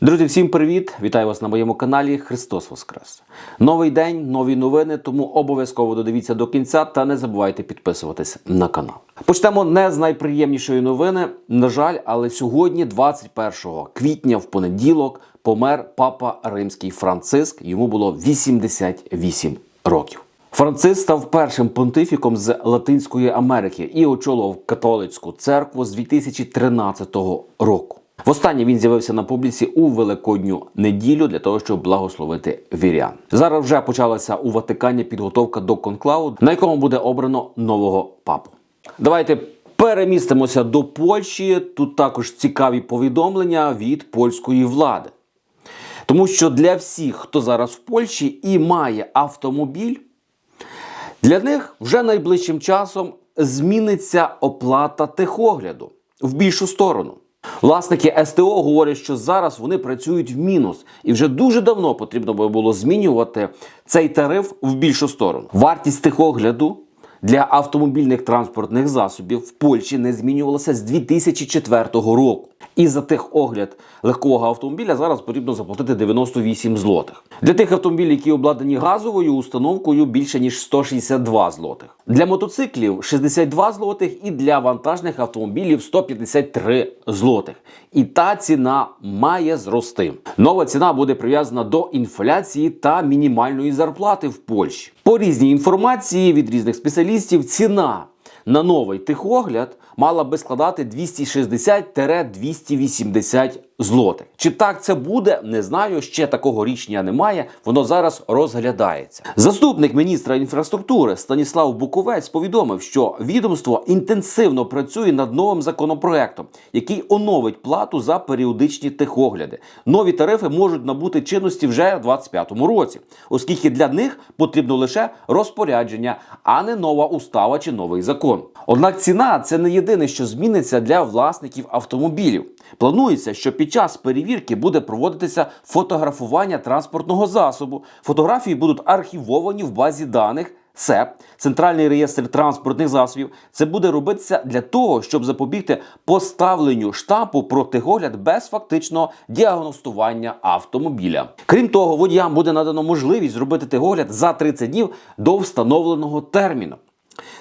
Друзі, всім привіт! Вітаю вас на моєму каналі Христос Воскрес. Новий день, нові новини, тому обов'язково додивіться до кінця та не забувайте підписуватись на канал. Почнемо не з найприємнішої новини. На жаль, але сьогодні, 21 квітня, в понеділок, помер папа римський Франциск. Йому було 88 років. Франциск став першим понтифіком з Латинської Америки і очолював католицьку церкву з 2013 року. Востаннє він з'явився на публіці у Великодню неділю для того, щоб благословити вірян. Зараз вже почалася у Ватикані підготовка до конклаву, на якому буде обрано нового папу. Давайте перемістимося до Польщі. Тут також цікаві повідомлення від польської влади. Тому що для всіх, хто зараз в Польщі і має автомобіль, для них вже найближчим часом зміниться оплата техогляду в більшу сторону. Власники СТО говорять, що зараз вони працюють в мінус, і вже дуже давно потрібно би було змінювати цей тариф в більшу сторону. Вартість тихогляду для автомобільних транспортних засобів в Польщі не змінювалася з 2004 року. І за техогляд легкого автомобіля зараз потрібно заплатити 98 злотих. Для тих автомобілів, які обладнані газовою установкою, більше ніж 162 злотих. Для мотоциклів 62 злотих і для вантажних автомобілів 153 злотих. І та ціна має зрости. Нова ціна буде прив'язана до інфляції та мінімальної зарплати в Польщі. По різній інформації від різних спеціалістів ціна на новий техогляд мала би складати 260-280 злотих. Чи так це буде, не знаю. Ще такого рішення немає. Воно зараз розглядається. Заступник міністра інфраструктури Станіслав Буковець повідомив, що відомство інтенсивно працює над новим законопроектом, який оновить плату за періодичні техогляди. Нові тарифи можуть набути чинності вже у 2025 році, оскільки для них потрібно лише розпорядження, а не нова устава чи новий закон. Однак ціна це не єдине, що зміниться для власників автомобілів. Планується, що під час перевірки буде проводитися фотографування транспортного засобу. Фотографії будуть архівовані в базі даних. СЕП, центральний реєстр транспортних засобів, це буде робитися для того, щоб запобігти поставленню штампу про техогляд без фактичного діагностування автомобіля. Крім того, водіям буде надано можливість зробити техогляд за 30 днів до встановленого терміну.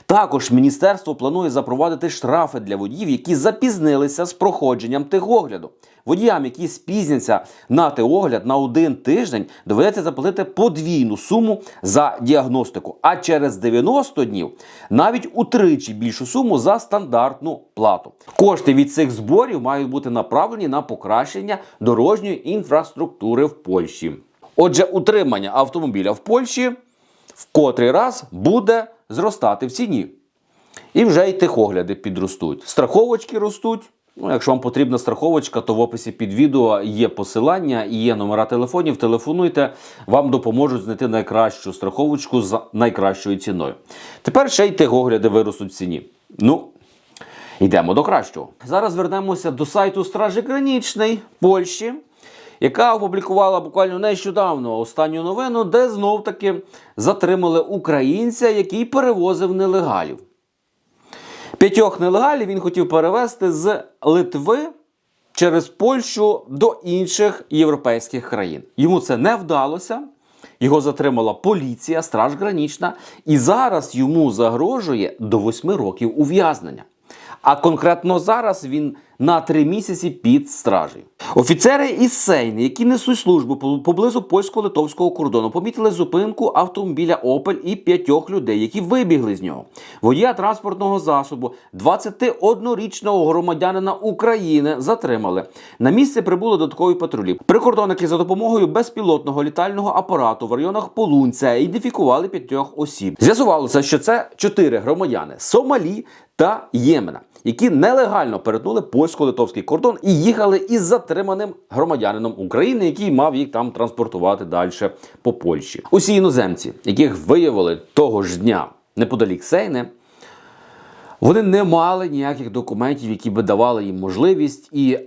Також міністерство планує запровадити штрафи для водіїв, які запізнилися з проходженням техогляду. Водіям, які спізняться на теогляд на один тиждень, доведеться заплатити подвійну суму за діагностику, а через 90 днів навіть утричі більшу суму за стандартну плату. Кошти від цих зборів мають бути направлені на покращення дорожньої інфраструктури в Польщі. Отже, утримання автомобіля в Польщі в котрий раз буде зростати в ціні. І вже й техогляди підростуть. Страховочки ростуть. Ну, якщо вам потрібна страховочка, то в описі під відео є посилання і є номера телефонів. Телефонуйте, вам допоможуть знайти найкращу страховочку з найкращою ціною. Тепер ще й техогляди виростуть в ціні. Ну, йдемо до кращого. Зараз вернемося до сайту Стражі Гранічної Польщі, яка опублікувала буквально нещодавно останню новину, де знов таки затримали українця, який перевозив нелегалів. П'ятьох нелегалів він хотів перевезти з Литви через Польщу до інших європейських країн. Йому це не вдалося. Його затримала поліція, страж гранічна, і зараз йому загрожує до 8 років ув'язнення. А конкретно зараз він на три місяці під стражею. Офіцери із Сейни, які несуть службу по- поблизу польсько-литовського кордону, помітили зупинку автомобіля Опель і п'ятьох людей, які вибігли з нього. Водія транспортного засобу, 21-річного громадянина України, затримали. На місце прибули додаткові патрулі. Прикордонники за допомогою безпілотного літального апарату в районах Полунця ідентифікували п'ятьох осіб. З'ясувалося, що це чотири громадяни Сомалі та Ємена, які нелегально перетнули польсько-литовський кордон і їхали із затриманим громадянином України, який мав їх там транспортувати далі по Польщі. Усі іноземці, яких виявили того ж дня неподалік Сейни, вони не мали ніяких документів, які би давали їм можливість і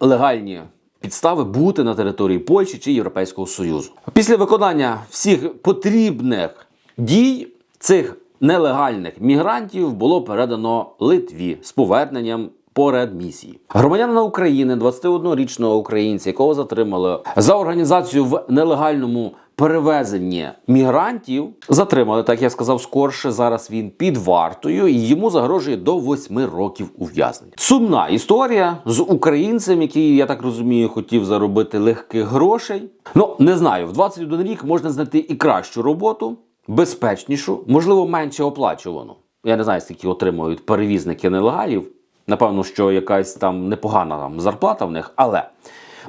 легальні підстави бути на території Польщі чи Європейського Союзу. Після виконання всіх потрібних дій цих нелегальних мігрантів було передано Литві з поверненням по редмісії. Громадянина України, 21-річного українця, якого затримали за організацію в нелегальному перевезенні мігрантів, затримали, так я сказав, скорше. Зараз він під вартою і йому загрожує до 8 років ув'язнення. Сумна історія з українцем, який, я так розумію, хотів заробити легких грошей. Ну не знаю, в 21 рік можна знайти і кращу роботу, безпечнішу, можливо, менше оплачувану. Я не знаю, скільки отримують перевізники нелегалів. Напевно, що якась там непогана там зарплата в них, але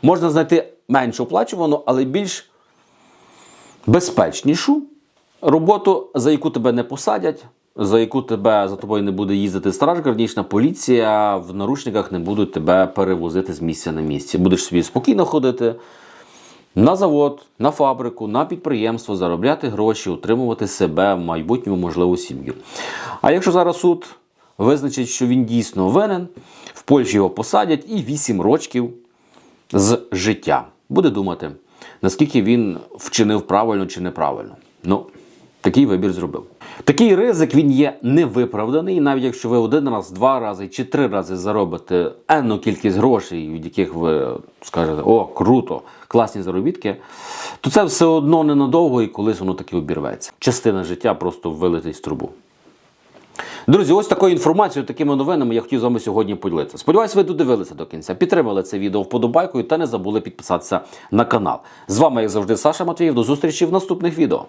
можна знайти менш оплачувану, але більш безпечнішу роботу, за яку тебе не посадять, за яку тебе за тобою не буде їздити страж гранічна поліція, в наручниках не будуть тебе перевозити з місця на місце. Будеш собі спокійно ходити на завод, на фабрику, на підприємство, заробляти гроші, утримувати себе в майбутньому можливу сім'ю. А якщо зараз суд визначить, що він дійсно винен, в Польщі його посадять і 8 років з життя. Буде думати, наскільки він вчинив правильно чи неправильно. Ну, такий вибір зробив. Такий ризик він є невиправданий, навіть якщо ви один раз, два рази чи три рази заробите енну кількість грошей, від яких ви скажете, о, круто, класні заробітки, то це все одно ненадовго і колись воно таки обірветься. Частина життя просто вилетить з трубу. Друзі, ось такою інформацією, такими новинами я хотів з вами сьогодні поділитися. Сподіваюсь, ви додивилися до кінця, підтримали це відео вподобайкою та не забули підписатися на канал. З вами, як завжди, Саша Матвіїв. До зустрічі в наступних відео.